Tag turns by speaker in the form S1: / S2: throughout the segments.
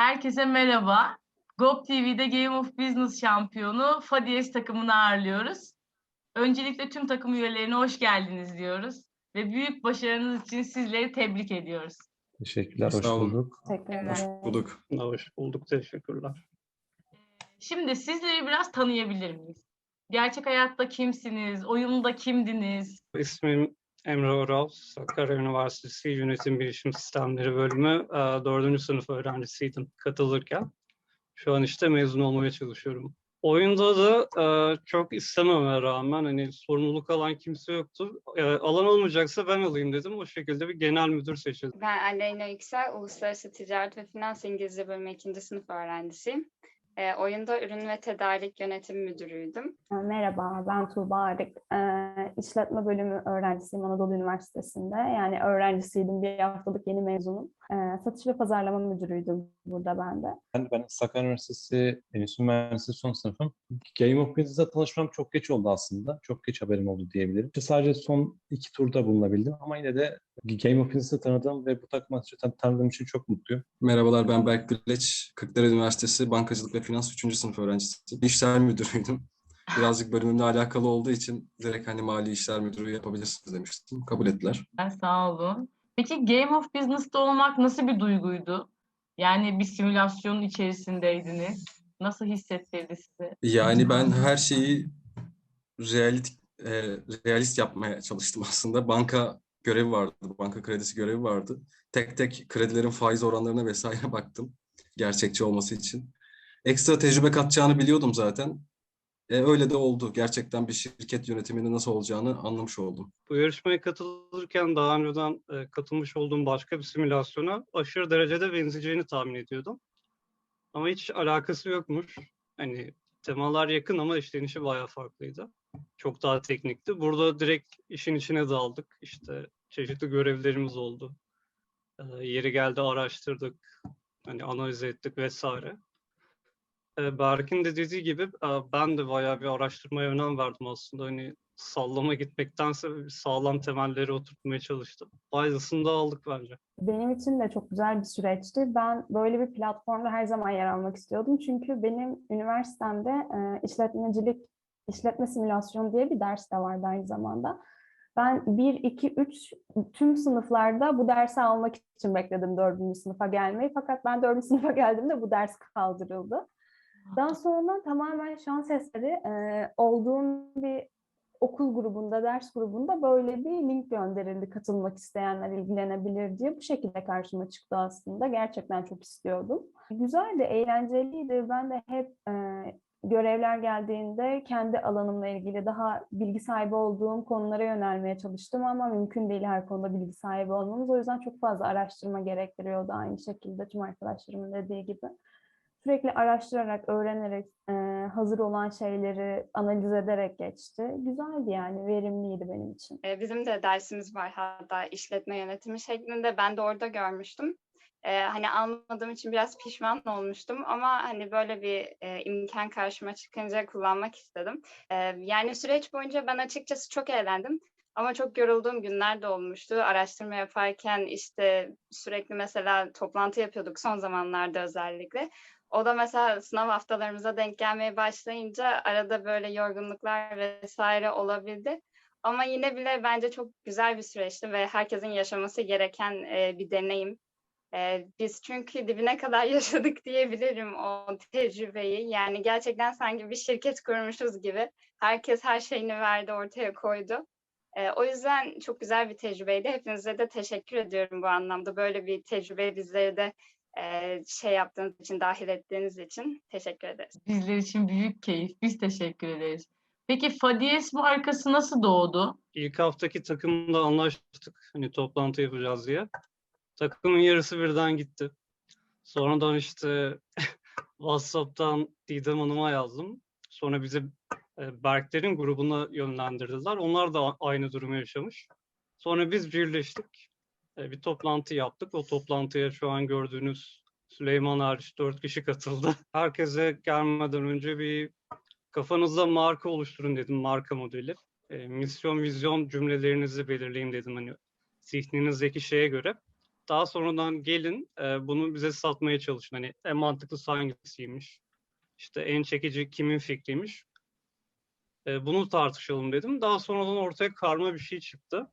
S1: Herkese merhaba. GOP TV'de Game of Business şampiyonu Fadies takımını ağırlıyoruz. Öncelikle tüm takım üyelerine hoş geldiniz diyoruz. Ve büyük başarınız için sizleri tebrik ediyoruz.
S2: Teşekkürler, hoş
S3: Sağ olun.
S2: bulduk.
S4: Teşekkür
S3: Hoş bulduk.
S5: Hoş bulduk. Teşekkürler.
S1: Şimdi sizleri biraz tanıyabilir miyiz? Gerçek hayatta kimsiniz? Oyunda kimdiniz?
S5: İsmim Emre Oral. Sakarya Üniversitesi Yönetim Bilişim Sistemleri Bölümü e, 4. sınıf öğrencisiydim katılırken. Şu an işte mezun olmaya çalışıyorum. Oyunda da e, çok istememe rağmen hani sorumluluk alan kimse yoktu. E, alan olmayacaksa ben alayım dedim. O şekilde bir genel müdür seçildim.
S4: Ben Aleyna Yüksel, Uluslararası Ticaret ve Finans İngilizce Bölümü 2. sınıf öğrencisiyim. Ee, oyunda ürün ve tedarik yönetim müdürüydüm.
S6: Merhaba, ben Tuğba Arık. Ee, İşletme bölümü öğrencisiyim Anadolu Üniversitesi'nde. Yani öğrencisiydim, bir haftalık yeni mezunum. Ee, satış ve pazarlama müdürüydüm burada ben de.
S2: Ben, ben Sakarya Üniversitesi Endüstri Mühendisliği son sınıfım. Game of Business'la tanışmam çok geç oldu aslında. Çok geç haberim oldu diyebilirim. İşte sadece son iki turda bulunabildim ama yine de Game of Business'ı tanıdığım ve bu takımı açıkçası tanıdığım için çok mutluyum.
S3: Merhabalar ben Berk Bileç. Kırklareli Üniversitesi Bankacılık ve Finans 3. sınıf öğrencisiyim. İşler müdürüydüm. Birazcık bölümümle alakalı olduğu için direkt hani mali işler müdürü yapabilirsiniz demiştim. Kabul ettiler.
S1: Ben sağ olun. Peki Game of Business'ta olmak nasıl bir duyguydu? Yani bir simülasyonun içerisindeydiniz. Nasıl hissettirdi sizi?
S3: Yani ben her şeyi realist, e, realist yapmaya çalıştım aslında. Banka görevi vardı, banka kredisi görevi vardı. Tek tek kredilerin faiz oranlarına vesaire baktım. Gerçekçi olması için. Ekstra tecrübe katacağını biliyordum zaten. E, öyle de oldu. Gerçekten bir şirket yönetiminde nasıl olacağını anlamış oldum.
S5: Bu yarışmaya katılırken daha önceden e, katılmış olduğum başka bir simülasyona aşırı derecede benzeyeceğini tahmin ediyordum. Ama hiç alakası yokmuş. Hani temalar yakın ama işlenişi bayağı farklıydı. Çok daha teknikti. Burada direkt işin içine daldık. İşte çeşitli görevlerimiz oldu. E, yeri geldi araştırdık. Hani analiz ettik vesaire. E, Berk'in de dediği gibi e, ben de bayağı bir araştırmaya önem verdim aslında. Hani sallama gitmektense sağlam temelleri oturtmaya çalıştım. Faydasını da aldık bence.
S6: Benim için de çok güzel bir süreçti. Ben böyle bir platformda her zaman yer almak istiyordum. Çünkü benim üniversitemde e, işletmecilik, işletme simülasyonu diye bir ders de vardı aynı zamanda. Ben 1, 2, 3 tüm sınıflarda bu dersi almak için bekledim 4. sınıfa gelmeyi. Fakat ben 4. sınıfa geldiğimde bu ders kaldırıldı. Daha sonra tamamen şans eseri e, olduğum bir okul grubunda, ders grubunda böyle bir link gönderildi katılmak isteyenler ilgilenebilir diye. Bu şekilde karşıma çıktı aslında. Gerçekten çok istiyordum. Güzeldi, eğlenceliydi. Ben de hep e, görevler geldiğinde kendi alanımla ilgili daha bilgi sahibi olduğum konulara yönelmeye çalıştım ama mümkün değil her konuda bilgi sahibi olmamız. O yüzden çok fazla araştırma gerektiriyordu aynı şekilde tüm arkadaşlarımın dediği gibi sürekli araştırarak, öğrenerek, e, hazır olan şeyleri analiz ederek geçti. Güzeldi yani, verimliydi benim için.
S4: Ee, bizim de dersimiz var hatta işletme yönetimi şeklinde. Ben de orada görmüştüm. Ee, hani almadığım için biraz pişman olmuştum ama hani böyle bir e, imkan karşıma çıkınca kullanmak istedim. Ee, yani süreç boyunca ben açıkçası çok eğlendim. Ama çok yorulduğum günler de olmuştu. Araştırma yaparken işte sürekli mesela toplantı yapıyorduk son zamanlarda özellikle. O da mesela sınav haftalarımıza denk gelmeye başlayınca arada böyle yorgunluklar vesaire olabildi. Ama yine bile bence çok güzel bir süreçti ve herkesin yaşaması gereken e, bir deneyim. E, biz çünkü dibine kadar yaşadık diyebilirim o tecrübeyi. Yani gerçekten sanki bir şirket kurmuşuz gibi. Herkes her şeyini verdi, ortaya koydu. E, o yüzden çok güzel bir tecrübeydi. Hepinize de teşekkür ediyorum bu anlamda. Böyle bir tecrübe bizleri de şey yaptığınız için, dahil ettiğiniz için teşekkür ederiz.
S1: Bizler için büyük keyif. Biz teşekkür ederiz. Peki Fadies markası nasıl doğdu?
S5: İlk haftaki takımla anlaştık. Hani toplantı yapacağız diye. Takımın yarısı birden gitti. Sonradan işte WhatsApp'tan Didem Hanım'a yazdım. Sonra bizi e, Berkler'in grubuna yönlendirdiler. Onlar da aynı durumu yaşamış. Sonra biz birleştik. E, Bir toplantı yaptık. O toplantıya şu an gördüğünüz Süleyman hariç dört kişi katıldı. Herkese gelmeden önce bir kafanızda marka oluşturun dedim, marka modeli. E, misyon, vizyon cümlelerinizi belirleyin dedim hani zihninizdeki şeye göre. Daha sonradan gelin e, bunu bize satmaya çalışın. Hani en mantıklısı hangisiymiş? İşte en çekici kimin fikriymiş? E, bunu tartışalım dedim. Daha sonradan ortaya karma bir şey çıktı.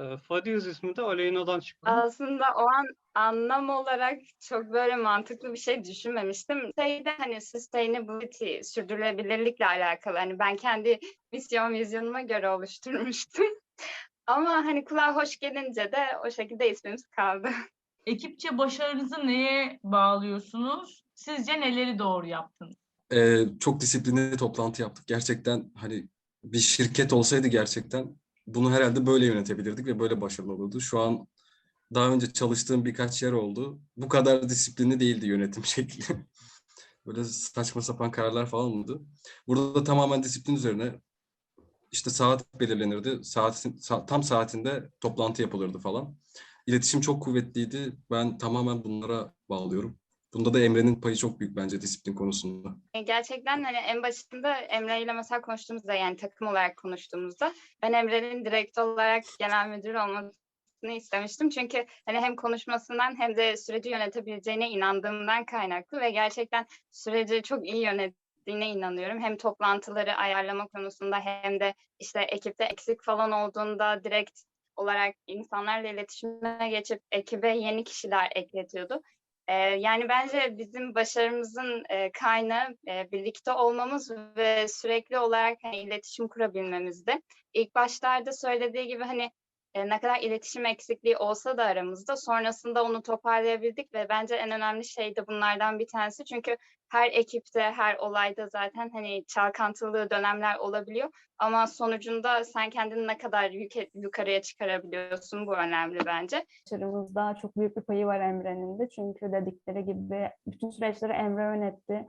S5: E, Fadiz ismi de Aleyna'dan çıktı.
S4: Aslında o an anlam olarak çok böyle mantıklı bir şey düşünmemiştim. Şeyde hani sustainability, sürdürülebilirlikle alakalı. Hani ben kendi misyon vizyonuma göre oluşturmuştum. Ama hani kulağa hoş gelince de o şekilde ismimiz kaldı.
S1: Ekipçe başarınızı neye bağlıyorsunuz? Sizce neleri doğru yaptınız?
S3: Ee, çok disiplinli toplantı yaptık. Gerçekten hani bir şirket olsaydı gerçekten bunu herhalde böyle yönetebilirdik ve böyle başarılı olurdu. Şu an daha önce çalıştığım birkaç yer oldu. Bu kadar disiplinli değildi yönetim şekli. Böyle saçma sapan kararlar falan oldu. Burada da tamamen disiplin üzerine işte saat belirlenirdi. Saatin, sa- tam saatinde toplantı yapılırdı falan. İletişim çok kuvvetliydi. Ben tamamen bunlara bağlıyorum. Bunda da Emre'nin payı çok büyük bence disiplin konusunda.
S4: E, Gerçekten hani en başında Emre ile mesela konuştuğumuzda yani takım olarak konuştuğumuzda ben Emre'nin direkt olarak genel müdür olmasını istemiştim. Çünkü hani hem konuşmasından hem de süreci yönetebileceğine inandığımdan kaynaklı ve gerçekten süreci çok iyi yönettiğine inanıyorum. Hem toplantıları ayarlama konusunda hem de işte ekipte eksik falan olduğunda direkt olarak insanlarla iletişime geçip ekibe yeni kişiler ekletiyordu. Ee, yani bence bizim başarımızın e, kaynağı e, birlikte olmamız ve sürekli olarak hani, iletişim kurabilmemizdi. İlk başlarda söylediği gibi hani e, ne kadar iletişim eksikliği olsa da aramızda sonrasında onu toparlayabildik ve bence en önemli şey de bunlardan bir tanesi. Çünkü her ekipte, her olayda zaten hani çalkantılı dönemler olabiliyor ama sonucunda sen kendini ne kadar yük- yukarıya çıkarabiliyorsun bu önemli bence.
S6: başarımızda çok büyük bir payı var Emre'nin de. Çünkü dedikleri gibi bütün süreçleri Emre yönetti.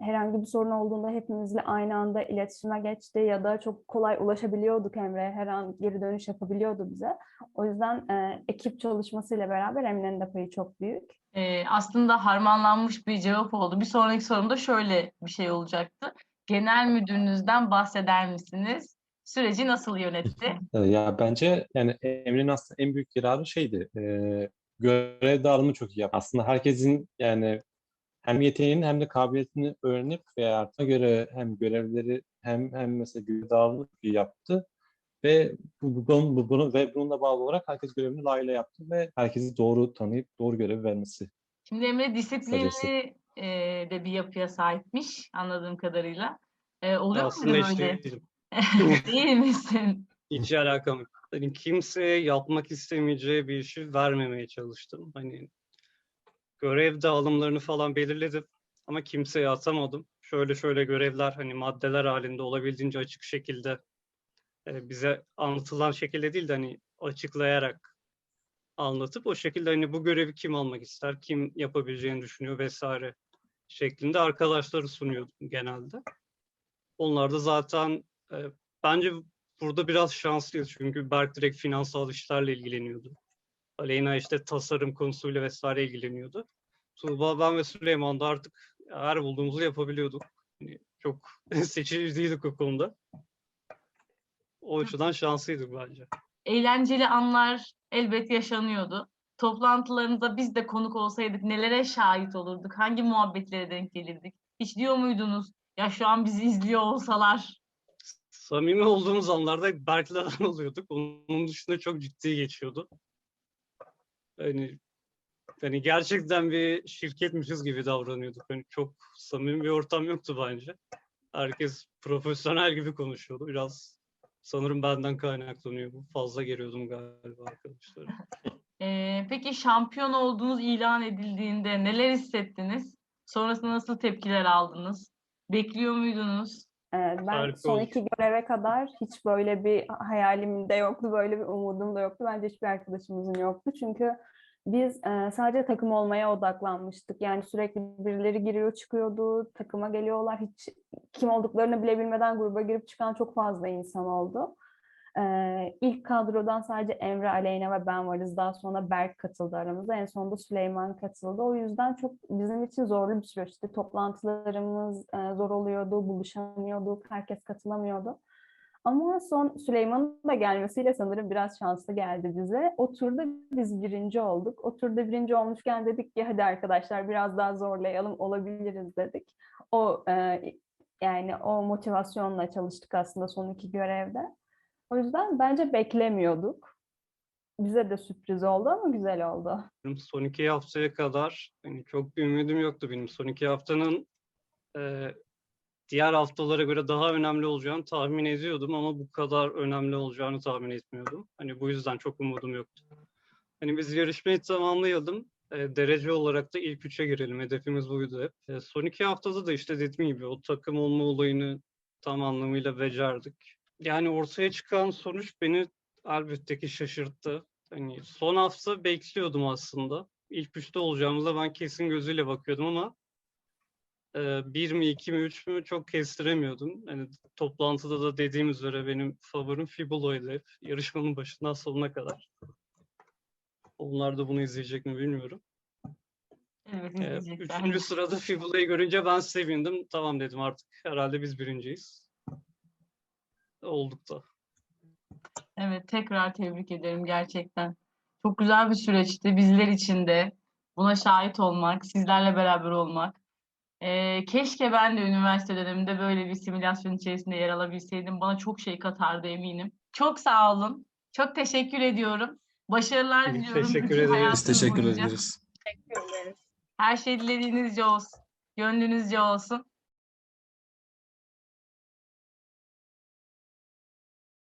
S6: Herhangi bir sorun olduğunda hepimizle aynı anda iletişime geçti ya da çok kolay ulaşabiliyorduk Emre'ye. Her an geri dönüş yapabiliyordu bize. O yüzden e, ekip çalışmasıyla beraber Emre'nin de payı çok büyük.
S1: Ee, aslında harmanlanmış bir cevap oldu. Bir sonraki sorumda şöyle bir şey olacaktı. Genel müdürünüzden bahseder misiniz? Süreci nasıl yönetti?
S2: Ya bence yani Emre'nin aslında en büyük yararı şeydi. e, görev dağılımı çok iyi yaptı. Aslında herkesin yani hem yeteneğini hem de kabiliyetini öğrenip ve artına göre hem görevleri hem hem mesela görev iyi yaptı. Ve bu, bu, bu- bu- bunu ve bununla bağlı olarak herkes görevini layığıyla yaptı ve herkesi doğru tanıyıp doğru görevi vermesi.
S1: Şimdi Emre disiplinli e, de bir yapıya sahipmiş anladığım kadarıyla. E, oluyor mu
S5: Aslında hiç
S1: böyle?
S5: değilim.
S1: Değil misin?
S5: Hiç alakam yok. Hani kimseye yapmak istemeyeceği bir işi vermemeye çalıştım. Hani görev dağılımlarını falan belirledim ama kimseye atamadım. Şöyle şöyle görevler hani maddeler halinde olabildiğince açık şekilde e, bize anlatılan şekilde değil de hani açıklayarak anlatıp o şekilde hani bu görevi kim almak ister, kim yapabileceğini düşünüyor vesaire şeklinde arkadaşları sunuyordum genelde. Onlar da zaten e, bence burada biraz şanslıyız çünkü Berk direkt finansal işlerle ilgileniyordu. Aleyna işte tasarım konusuyla vesaire ilgileniyordu. Tuğba, ben ve Süleyman da artık her bulduğumuzu yapabiliyorduk. Yani çok seçici değildik o konuda. O açıdan şanslıydık bence.
S1: Eğlenceli anlar elbet yaşanıyordu. Toplantılarınızda biz de konuk olsaydık nelere şahit olurduk? Hangi muhabbetlere denk gelirdik? Hiç diyor muydunuz? Ya şu an bizi izliyor olsalar.
S5: Samimi olduğumuz anlarda Berk'le oluyorduk. Onun dışında çok ciddi geçiyordu. Hani hani gerçekten bir şirketmişiz gibi davranıyorduk. Hani çok samimi bir ortam yoktu bence. Herkes profesyonel gibi konuşuyordu. Biraz sanırım benden kaynaklanıyor bu. Fazla geriyordum galiba arkadaşları.
S1: Ee, peki şampiyon olduğunuz ilan edildiğinde neler hissettiniz? Sonrasında nasıl tepkiler aldınız? Bekliyor muydunuz?
S6: Evet, ben
S5: Harika
S6: son
S5: olmuş.
S6: iki göreve kadar hiç böyle bir hayalim de yoktu, böyle bir umudum da yoktu. Bence hiçbir arkadaşımızın yoktu. Çünkü biz e, sadece takım olmaya odaklanmıştık. Yani sürekli birileri giriyor çıkıyordu, takıma geliyorlar. Hiç kim olduklarını bile bilmeden gruba girip çıkan çok fazla insan oldu. Ee, ilk kadrodan sadece Emre, Aleyna ve ben varız. Daha sonra Berk katıldı aramıza. En sonunda Süleyman katıldı. O yüzden çok bizim için zorlu bir süreçti. Toplantılarımız e, zor oluyordu, buluşamıyorduk, herkes katılamıyordu. Ama son Süleyman'ın da gelmesiyle sanırım biraz şanslı geldi bize. O turda biz birinci olduk. O turda birinci olmuşken dedik ki hadi arkadaşlar biraz daha zorlayalım olabiliriz dedik. O e, yani o motivasyonla çalıştık aslında son iki görevde. O yüzden bence beklemiyorduk. Bize de sürpriz oldu ama güzel oldu.
S5: Benim son iki haftaya kadar hani çok bir ümidim yoktu benim. Son iki haftanın e, diğer haftalara göre daha önemli olacağını tahmin ediyordum ama bu kadar önemli olacağını tahmin etmiyordum. Hani bu yüzden çok umudum yoktu. Hani biz yarışmayı tamamlayalım. e, derece olarak da ilk üçe girelim. Hedefimiz buydu hep. E, son iki haftada da işte dediğim gibi o takım olma olayını tam anlamıyla becerdik. Yani ortaya çıkan sonuç beni elbette ki şaşırttı. Hani son hafta bekliyordum aslında. İlk üçte olacağımıza ben kesin gözüyle bakıyordum ama e, bir mi, iki mi, üç mü çok kestiremiyordum. Hani toplantıda da dediğim üzere benim favorim Fibolo'ydu hep. Yarışmanın başından sonuna kadar. Onlar da bunu izleyecek mi bilmiyorum.
S1: Evet,
S5: E,
S1: izleyecekler.
S5: üçüncü sırada Fibolo'yu görünce ben sevindim. Tamam dedim artık herhalde biz birinciyiz. Olduk da.
S1: Evet, tekrar tebrik ederim gerçekten. Çok güzel bir süreçti bizler için de. Buna şahit olmak, sizlerle beraber olmak. Ee, keşke ben de üniversite döneminde böyle bir simülasyon içerisinde yer alabilseydim. Bana çok şey katardı eminim. Çok sağ olun. Çok teşekkür ediyorum. Başarılar diliyorum
S5: teşekkür ederiz.
S3: Teşekkür
S1: boyunca.
S3: ederiz.
S4: Teşekkür ederiz.
S1: Her şey dilediğinizce olsun. Gönlünüzce olsun.